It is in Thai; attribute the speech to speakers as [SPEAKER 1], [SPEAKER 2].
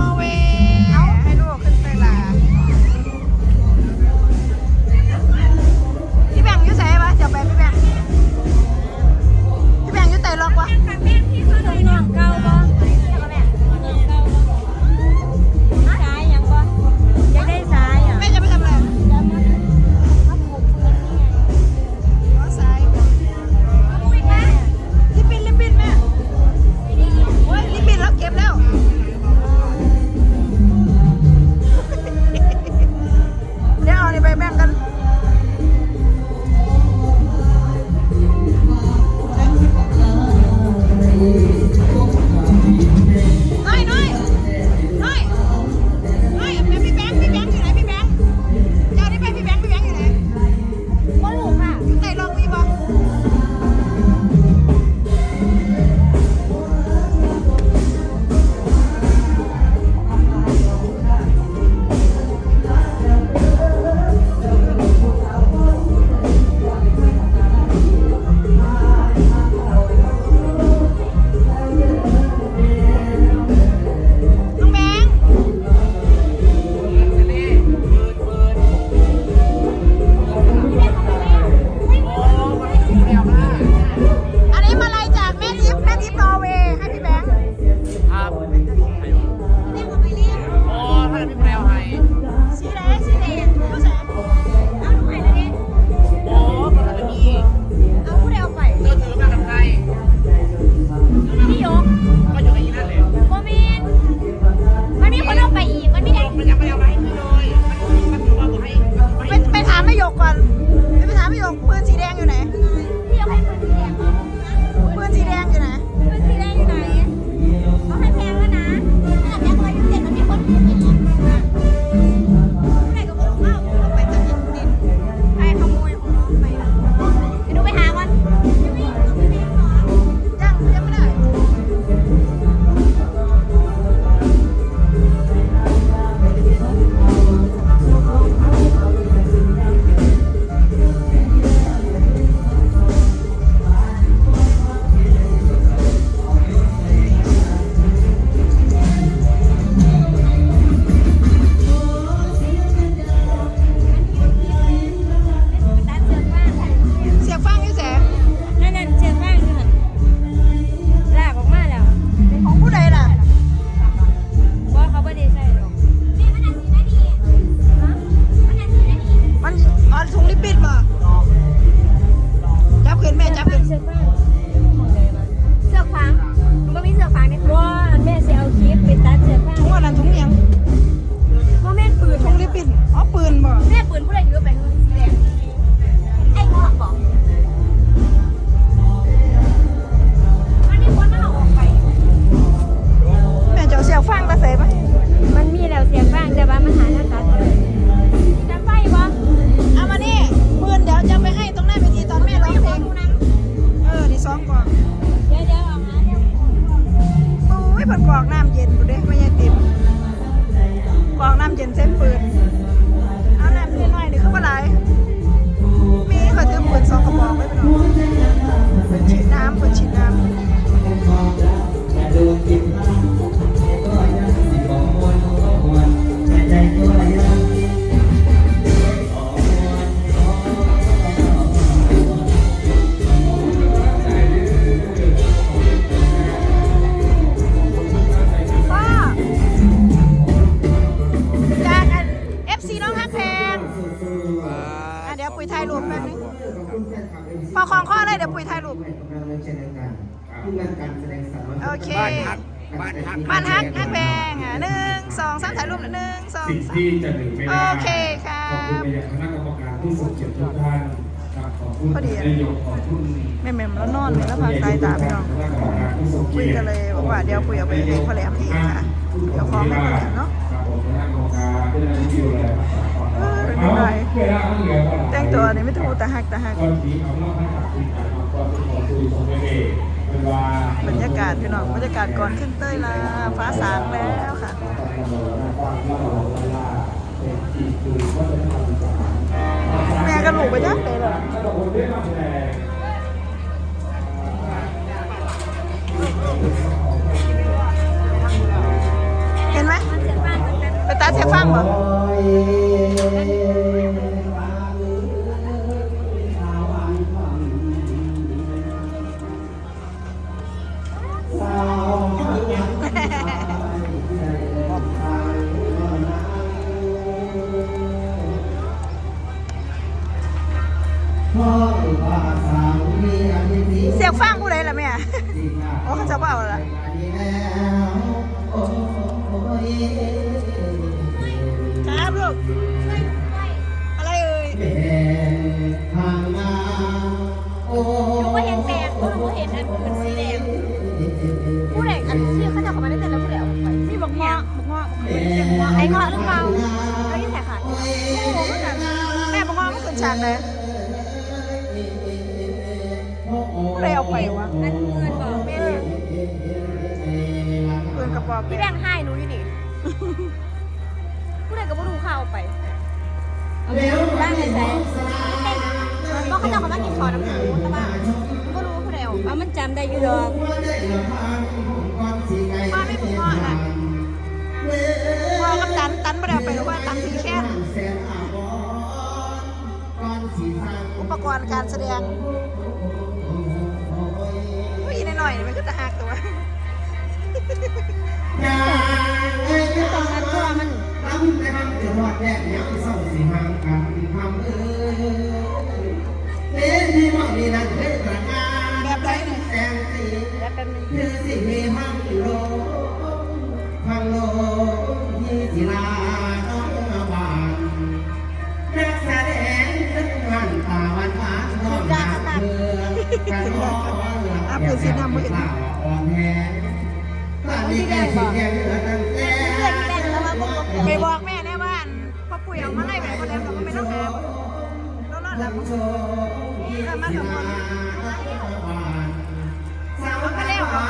[SPEAKER 1] Zoe. ล
[SPEAKER 2] ยเดี๋ย
[SPEAKER 1] วปุ๋ยถ่ายรูปโอเค
[SPEAKER 3] บ้านฮัก
[SPEAKER 1] บ้านฮักฮักแบงอะหนึ่งสองสามถ่ายรูปหนึ่งสอง
[SPEAKER 4] สิ่ง
[SPEAKER 1] สาม
[SPEAKER 4] ที่จะหนีไม่ได้
[SPEAKER 1] โอเคค่ะ
[SPEAKER 4] ขอบคุณไปยังคณะกรรมการผู้ทรงเกียรติทุกท่านครับขอบคุณ
[SPEAKER 1] พอดี
[SPEAKER 4] นายกขอบคุณ
[SPEAKER 1] แม่แม่มแล้วนอนแล้วพาสายตาพี่น้อง
[SPEAKER 4] คณะกรรมการผู้ทรง
[SPEAKER 1] คุ
[SPEAKER 4] เกี
[SPEAKER 1] ย
[SPEAKER 4] ยรติ
[SPEAKER 1] กันเลยบอกว่าเดี๋ยวคุยเอาไปให้พ่อแหลมเองค่ะเดี๋ยวฟ้องให้พ่อแหลมเนาะ
[SPEAKER 4] ครับผมคณะกรรมการที่ได้ที่ดูแล
[SPEAKER 1] เออไม่เป็นไร
[SPEAKER 4] เวลาเขาเหลือเท่าไหร่
[SPEAKER 1] แต่งตัวนี่ไม่ถูกตาหักตาหัก
[SPEAKER 4] บร
[SPEAKER 1] รยากาศพี่น้องบรรยากาศก่อนขึ้นเต้ยลาฟ้าสางแล้วค่ะแม่กระหลูกไปจ้ะเลยเหรอเห็นไหมไปตาเสียฟังเหรอ ฉากเลยผู้ใดเอาไปวะ
[SPEAKER 2] อันเงินบอกแม่
[SPEAKER 1] เปินกระป๋อง
[SPEAKER 2] พี่แบงค์ให้หนูอยู่นี่ผู้ใดก็บ่รู้ข่าวไปบ้านไหนใส่ก็เขาจะเขามากินข้าวน้ำหมูแต่ว่าก็รู้ว่าผู้ใดเอาว่ามันจำได้อยู่ดอก
[SPEAKER 1] ป้าไม่บักเงาะน่ะพ่อกับตันตันไม่ได้เอาไปหรอกว่าตันสีแค่ ปกรณ์การแสดงผู้หญิงหน่อยๆนี่มันก็จะหักตัว
[SPEAKER 2] ตรงนั้นตัวมัน
[SPEAKER 1] แบบไหนเนี่ย
[SPEAKER 2] แล้วแป๊บนึง
[SPEAKER 5] คือสิ่งมีพังโล อ่อนแทนตอนนี้แกสิแกเหลือตั้งแต่
[SPEAKER 2] เพื่อนพี่แบงแล้วว่า
[SPEAKER 1] ไปบอกแม่แน่ว่านพ่อปุ๋ยเอามาไล่แม่คนแล้วเราก็ไม่ต้องหาแล้วนอนแล้
[SPEAKER 5] ว
[SPEAKER 1] ก็มาสองคน
[SPEAKER 5] สาวก็แล้วหวา